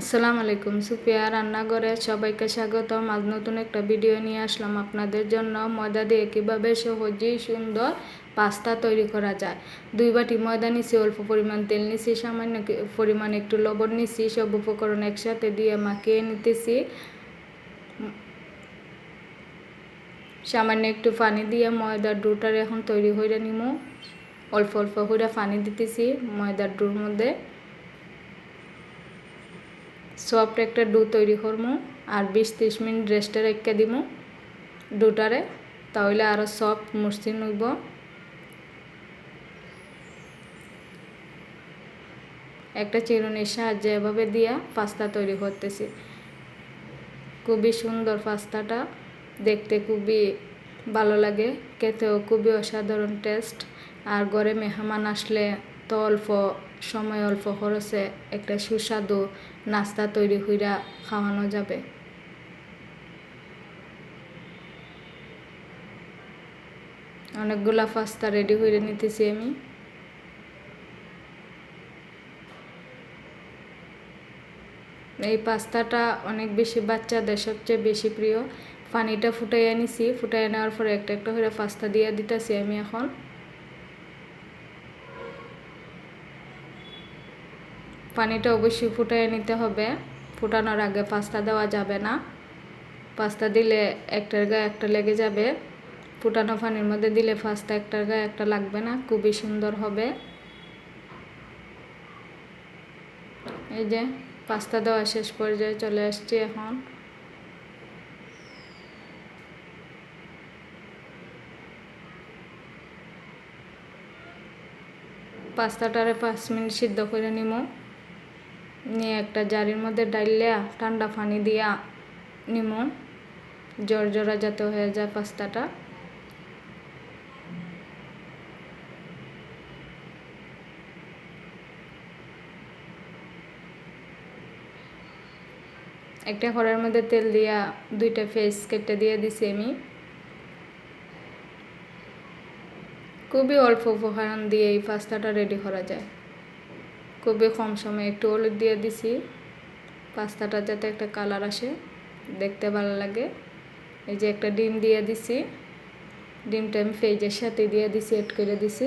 আসসালামু আলাইকুম। সুফিয়া, রান্নাঘরে সবাইকে স্বাগতম। আজ নতুন একটা ভিডিও নিয়ে আসলাম আপনাদের জন্য। ময়দা দিয়ে কীভাবে সহজেই সুন্দর পাস্তা তৈরি করা যায়। দুই বাটি ময়দা নিছি, অল্প পরিমাণ তেল নিছি, সামান্য পরিমাণ একটু লবণ নিছি, সব উপকরণ একসাথে দিয়ে মাখিয়ে নিতেছি। সামান্য একটু পানি দিয়ে ময়দার ডোটার এখন তৈরি হয়ে নিমু। অল্প অল্প করে পানি দিতেছি ময়দার ডোর মধ্যে। সফট একটা ডো তৈরি করব আর বিশ ত্রিশ মিনিট রেস্টে রেখে দিব ডোটারে, তাহলে আরও সফট মসৃণ হইব। একটা চিরুনির সাহায্যে এভাবে দিয়া পাস্তা তৈরি করতেছি। খুবই সুন্দর পাস্তাটা, দেখতে খুবই ভালো লাগে, খেতেও খুবই অসাধারণ টেস্ট, আর ঘরে মেহমান আসলে তো অল্প সময় অল্প খরচে একটা সুস্বাদু নাস্তা তৈরি হইরা খাওয়ানো যাবে। অনেকগুলা পাস্তা রেডি হয়ে নিতেছি আমি। এই পাস্তাটা অনেক বেশি বাচ্চাদের সবচেয়ে বেশি প্রিয়। পানিটা ফুটাইয়া নিছি, ফুটাইয়া নেওয়ার পরে একটা একটা করে পাস্তা দিয়ে দিতেছি আমি এখন। পানিটা অবশ্যই ফুটাইয়া নিতে হবে। ফুটানোর আগে পাস্তা দেওয়া যাবে না। পাস্তা দিলে একটার গায়ে একটা লেগে যাবে। ফুটানো পানির মধ্যে দিলে পাস্তা একটার গায়ে একটা লাগবে না, খুবই সুন্দর হবে। এই যে পাস্তা দেওয়া শেষ পর্যায়ে চলে আসছি এখন। পাস্তাটারে পাঁচ মিনিট সিদ্ধ করে নিব নিয়ে একটা জারির মধ্যে ডাইলিয়া, ঠান্ডা পানি দিয়া নিব জর জরা যাতে হয়ে যায় পাস্তাটা। একটা কড়াইয়ের মধ্যে তেল দিয়া দুইটা ফেস কেটে দিয়ে দিছি আমি। খুবই অল্প উপকরণ দিয়ে এই পাস্তাটা রেডি করা যায়। খুবই কম সময়ে একটু হলুদ দিয়ে দিছি। পাস্তাটা যাতে একটা কালার আসে, দেখতে ভালো লাগে। এই যে একটা ডিম দিয়ে দিছি। ডিমটা আমি ফেজের সাথে দিয়ে দিছি এড করে দিছি।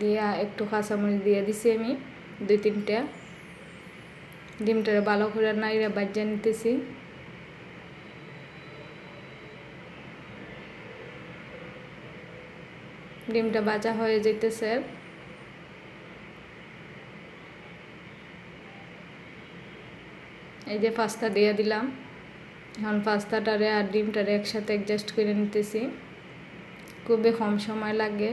দিয়া একটু কাঁচামরিচ দিয়ে দিছি আমি, দুই তিনটা। ডিমটা ভালো করে নাইরা বাজ্যা নিতেছি। ডিমটা বাজা হয়ে যেতেছে এই যে পাস্তা দিয়ে দিলাম। এখন পাস্তাটারে আর ডিমটারে একসাথে অ্যাডজাস্ট করে নিতেছি। খুবই কম সময় লাগে।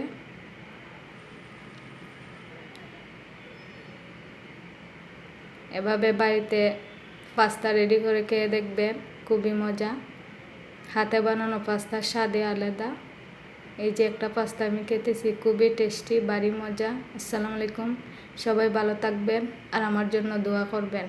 এভাবে বাড়িতে পাস্তা রেডি করে খেয়ে দেখবেন খুবই মজা। হাতে বানানো পাস্তার স্বাদে আলাদা। এই যে একটা পাস্তা আমি খেতেছি, খুবই টেস্টি বাড়ি মজা। আসসালামু আলাইকুম। সবাই ভালো থাকবেন আর আমার জন্য দোয়া করবেন।